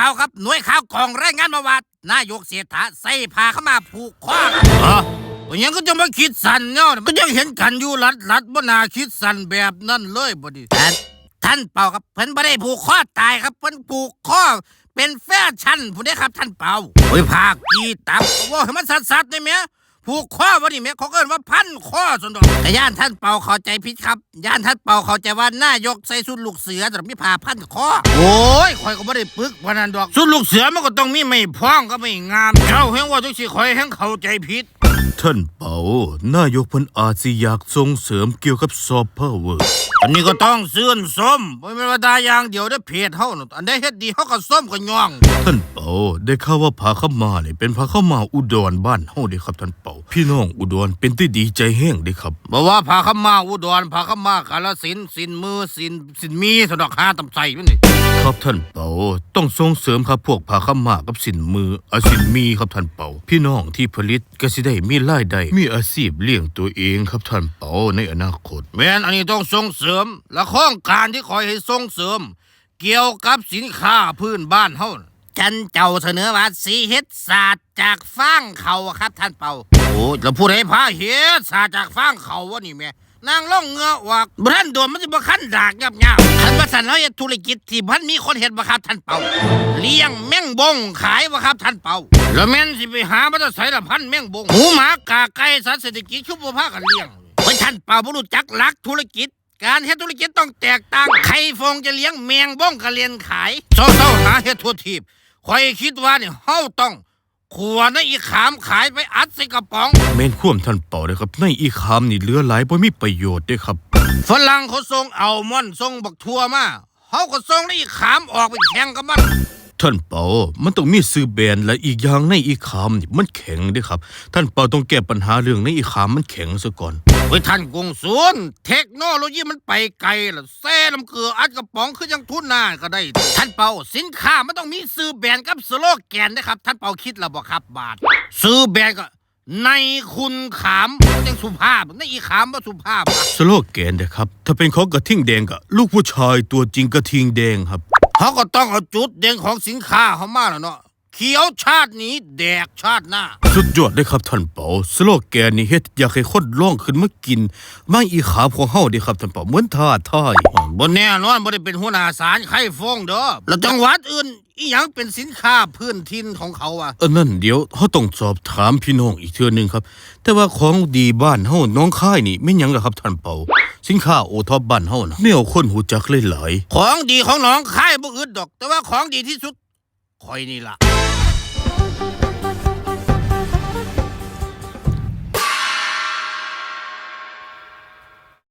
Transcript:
เปาครับหน่วยข่าวกองรายงานมาว่านายกเศรษฐาใส่ผ้าเข้ามาผูกคอฮะยังก็จะมาคิดสันเนาะมันยังเห็นกันอยู่รัดรัดบ่น่าคิดสันแบบนั้นเลยบ่ดีแต่ท่านเปาครับเพิ่นบ่ได้ผูกคอตายครับเพิ่นผูกคอเป็นแฟชั่นผู้ใดครับท่านเปาโอ้ยภาคกีตับว่าให้มันสัดๆได้ไหม ผูกข้อวันนี้แม่เขาเอิ้นว่าพันข้อสนดอกแต่ย่านท่านเปาเข้าใจผิดครับ ย่านท่านเปาเข้าใจว่านายกใส่สุดลูกเสือแต่มีผ่าพันข้อ โอ้ยข่อยก็ไม่ได้ปึกวันนั้นดอก สุดลูกเสือมันก็ต้องมีไม่พ้องก็ไม่งามเจ้าเห็นว่าทุกสิข่อยแห่งเข้าใจผิด ท่านเปานายกเพันอาจสิอยากส่งเสริมเกี่ยวกับซอฟต์พาวเวอร์อันนี้ก็ต้องซื่นส้มไม่เป็นว่าดาอย่างเดียวได้อเพจเฮาน่ะอันใดเฮ็ดดีเฮาก็ส้มก็ย่อง ท่านเปาได้ข่าวว่าผาเข้ามาเนี่ยเป็นผาเข้ามาอุดรบ้านเฮาเด้ครับท่านเปา พี่น้องอุดรเป็นที่ดีใจแห้งเด้ครับบอกว่าพาขมาอุดรพาขมากาลสินธุ์สินมือสินสินมีสนดอกหาตำใส่มันนี่ครับท่านเปาต้องส่งเสริมครับพวกผาเข้ามากับสินมืออาสินมีครับท่านเปาพี่น้องที่ผลิตก็สิได้มีรายได้มีอาชีพเลี้ยงตัวเองครับท่านเปาในอนาคต แม่นอันนี้ต้องส่งเสริม และโครงการที่คอยให้ส่งเสริม เกี่ยวกับสินค้าพื้นบ้านเฮาน่ะจันเจ้าเสนอว่าสีเฮ็ดศาสตร์จากฟางเขาอะครับท่านเปาโอ้ยแล้วผู้ใดพาเฮ็ดศาจากฟางเขาวะนี่แม่นางล่องเงือออกบ่ทันโดนมันสิบ่คันดากยับยับคันว่าสันเฮาเฮ็ดธุรกิจที่พันมีคนเฮ็ดบ่ครับท่านเป่าเลี้ยงแมงบงขายบ่ครับท่านเป่าแล้วแม่นสิไปหามาจะใส่ละพันแมงบงหมูหมากาไก่สัตว์เศรษฐกิจชุบบ่พากันเลี้ยงเฮ้ยท่านเป่าบ่รู้จักหลักธุรกิจการเฮ็ดธุรกิจต้องแตกต่างไข่ฟองจะเลี้ยงแมงบ้องก็เรียนขายเศร้าๆหาเฮ็ดทั่วทีบข่อยคิดว่าเนี่ยเฮาต้อง ขัวในอีขามขายไปอัดใส่กระป๋องแม่นควมท่านเปาเลยครับ ในอีคามนี่เหลือหลายบ่มีประโยชน์เด้ครับ ฝรั่งเขาส่งอัลมอนด์ส่งบักทั่วมาเฮาก็ส่งในอีขามออกไปแข่งกับมัน ท่านเปามันต้องมีซื้อแบรนด์และอีกอย่างในอีคามนี่มันแข็งเด้ครับ ท่านเปาต้องแก้ปัญหาเรื่องในอีคามมันแข็งซะก่อน เฮ้ยท่านกงศูนย์เทคโนโลยีมันไปไกลล่ะแซ่น้ำเกลืออัดกระป๋องคือยังทุนหน้าก็ได้ ท่านเปาสินค้ามันต้องมีซื้อแบรนด์กับสโลแกนนะครับ ท่านเปาคิดแล้วบ่ครับบาท ซื้อแบรนด์ก็ ในคุณขามมันยังสุภาพในอีขามว่าสุภาพอะสโลแกนนะครับ ถ้าเป็นของกระทิ่งแดงก็ลูกผู้ชายตัวจริงกระทิงแดงครับ เขาก็ต้องเอาจุดเด่นของสินค้าเขามาแล้วเนาะเขียวชาตินี้แดกชาติหน้า สุดยอดเลยครับท่านเปาสโลแกนนี่เฮ็ดอยากให้คนล่องขึ้นมากินมาอีขามของเฮาเด้ครับท่านเปาเหมือนท่าทายบนแน่นอนบ่ได้เป็นหัวหน้าสารไข่ฟงเด้อแล้วจังหวัดอื่นอีหยังเป็นสินค้าพื้นถิ่นของเขาอะเออนั่นเดี๋ยวเฮาต้องสอบถามพี่น้องอีกเทื่อหนึงครับ แต่ว่าของดีบ้านเฮาน้องค่ายนี่แม่นหยังล่ะครับท่านเปาสินค้าโอท็อปบ้านเฮานะแนวคนหูจักหลายๆของดีของน้องค่ายบ่อึดดอก แต่ว่าของดีที่สุดคอยนี่ล่ะ